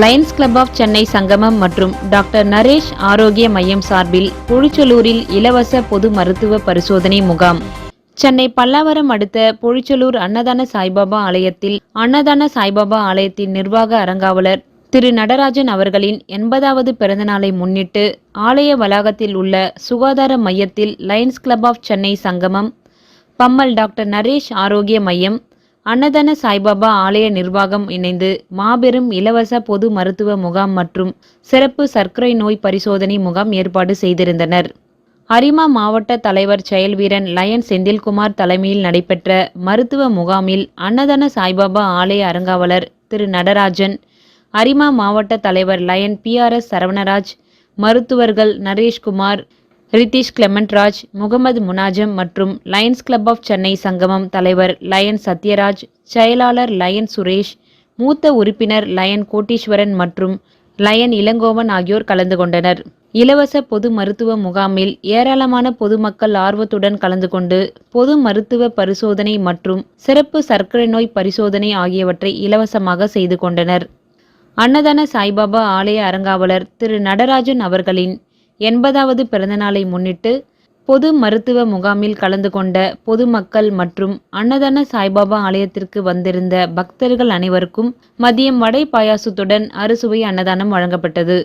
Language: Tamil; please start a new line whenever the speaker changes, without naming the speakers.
லயன்ஸ் கிளப் ஆஃப் சென்னை சங்கமம் மற்றும் டாக்டர் நரேஷ் ஆரோக்கிய மையம் சார்பில் பொழிச்சலூரில் இலவச பொது மருத்துவ பரிசோதனை முகாம். சென்னை பல்லாவரம் அடுத்த பொழிச்சலூர் அன்னதான சாய்பாபா ஆலயத்தில் அன்னதான சாய்பாபா ஆலயத்தின் நிர்வாக அறங்காவலர் திரு நடராஜன் அவர்களின் எண்பதாவது பிறந்தநாளை முன்னிட்டு ஆலய வளாகத்தில் உள்ள சுகாதார மையத்தில் லயன்ஸ் கிளப் ஆஃப் சென்னை சங்கமம் பம்மல் டாக்டர் நரேஷ் ஆரோக்கிய மையம் அன்னதான சாய்பாபா ஆலய நிர்வாகம் இணைந்து மாபெரும் இலவச பொது மருத்துவ முகாம் மற்றும் சிறப்பு சர்க்கரை நோய் பரிசோதனை முகாம் ஏற்பாடு செய்திருந்தனர். அரிமா மாவட்ட தலைவர் செயல்வீரன் லயன் செந்தில்குமார் தலைமையில் நடைபெற்ற மருத்துவ முகாமில் அன்னதான சாய்பாபா ஆலய அறங்காவலர் திரு நடராஜன் அரிமா மாவட்ட தலைவர் லயன் பிஆர்எஸ் சரவணராஜ் மருத்துவர்கள் நரேஷ்குமார் ரிதீஷ் கிளெமன்ட்ராஜ் முகமது முனாஜம் மற்றும் லயன்ஸ் கிளப் ஆஃப் சென்னை சங்கமம் தலைவர் லயன் சத்யராஜ் செயலாளர் லயன் சுரேஷ் மூத்த உறுப்பினர் லயன் கோட்டீஸ்வரன் மற்றும் லயன் இளங்கோவன் ஆகியோர் கலந்து கொண்டனர். இலவச பொது மருத்துவ முகாமில் ஏராளமான பொதுமக்கள் ஆர்வத்துடன் கலந்து கொண்டு பொது மருத்துவ பரிசோதனை மற்றும் சிறப்பு சர்க்கரை நோய் பரிசோதனை ஆகியவற்றை இலவசமாக செய்து கொண்டனர். அன்னதான சாய்பாபா ஆலய அறங்காவலர் திரு நடராஜன் அவர்களின் எண்பதாவது பிறந்தநாளை முன்னிட்டு பொது மருத்துவ முகாமில் கலந்து கொண்ட பொதுமக்கள் மற்றும் அன்னதான சாய்பாபா ஆலயத்திற்கு வந்திருந்த பக்தர்கள் அனைவருக்கும் மதியம் வடை பாயாசத்துடன் அறுசுவை அன்னதானம் வழங்கப்பட்டது.